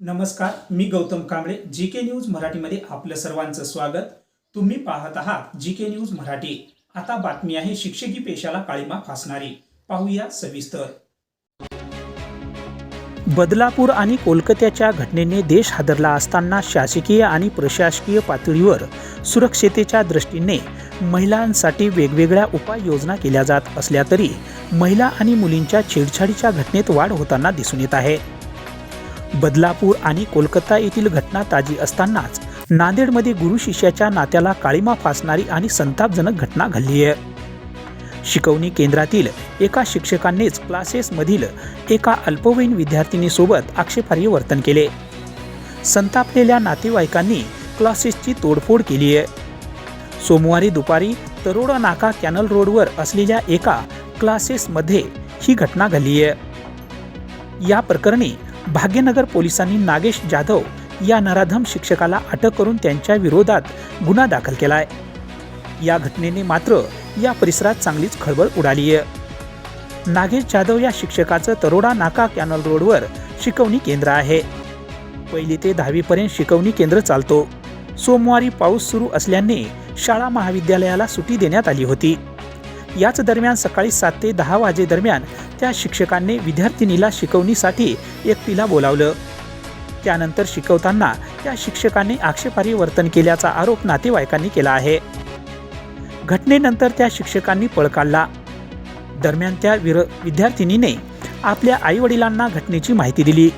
नमस्कार मी Gautam Kamble G K news मराठीमध्ये आपलं सर्वांचं स्वागत. तुम्ही पाहत आहात जी के न्यूज मराठी. आता बातमी आहे शिक्षकी पेशाला काळीमा फासणारी. पाहूया सविस्तर. बदलापूर आणि कोलकात्याच्या घटनेने देश हादरला असताना शासकीय आणि प्रशासकीय पातळीवर सुरक्षतेच्या दृष्टीने महिलांसाठी वेगवेगळ्या उपाययोजना केल्या जात असल्या तरी महिला आणि मुलींच्या छेडछाडीच्या घटनेत वाढ होताना दिसून येत आहे. बदलापूर आणि कोलकाता येथील घटना ताजी असतानाच नांदेडमध्ये गुरु शिष्याच्या नात्याला काळीमा फासणारी आणि संतापजनक घटना घडली आहे. शिकवणी केंद्रातील एका शिक्षकांनीच क्लासेसमधील एका अल्पवयीन विद्यार्थिनीसोबत आक्षेपार्ह वर्तन केले. संतापलेल्या नातेवाईकांनी क्लासेसची तोडफोड केली आहे. सोमवारी दुपारी तरोडा नाका कॅनल रोडवर असलेल्या एका क्लासेसमध्ये ही घटना घडली आहे. या प्रकरणी भाग्यनगर पोलिसांनी नागेश जाधव या नराधम शिक्षकाला अटक करून त्यांच्या विरोधात गुन्हा दाखल केलाय. या घटनेने मात्र या परिसरात चांगलीच खळबळ उडाली आहे. नागेश जाधव या शिक्षकाचं तरोडा नाका कॅनल रोडवर शिकवणी केंद्र आहे. पहिली ते दहावीपर्यंत शिकवणी केंद्र चालतो. सोमवारी पाऊस सुरू असल्याने शाळा महाविद्यालयाला सुट्टी देण्यात आली होती. याच दरम्यान सकाळी सात ते दहा वाजेदरम्यान त्या शिक्षकांनी विद्यार्थिनीला शिकवणीसाठी एकटीला बोलावलं. त्यानंतर शिकवताना त्या शिक्षकांनी आक्षेपार्ह वर्तन केल्याचा आरोप नातेवाईकांनी केला आहे. घटनेनंतर त्या शिक्षकांनी पळ काढला. दरम्यान त्या विर विद्यार्थिनीने आपल्या आईवडिलांना घटनेची माहिती दिली.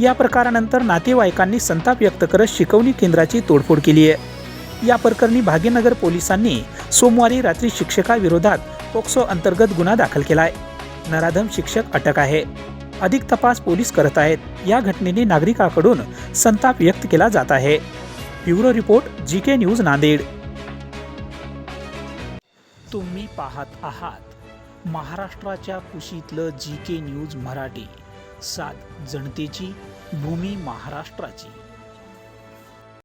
या प्रकारानंतर नातेवाईकांनी संताप व्यक्त करत शिकवणी केंद्राची तोडफोड केली आहे या प्रकरणी भाग्यनगर पोलिसांनी सोमवारी रात्री शिक्षकाविरोधात पोक्सो अंतर्गत गुन्हा दाखल केलाय. नराधम शिक्षक अटक आहे. अधिक तपास पोलीस करत आहेत. या घटनेने नागरिकांकडून संताप व्यक्त केला जात आहे. Bureau report G K news Nanded. तुम्ही पाहत आहात महाराष्ट्राच्या कुशीतलं जी के न्यूज मराठी. सात जनतेची भूमी महाराष्ट्राची.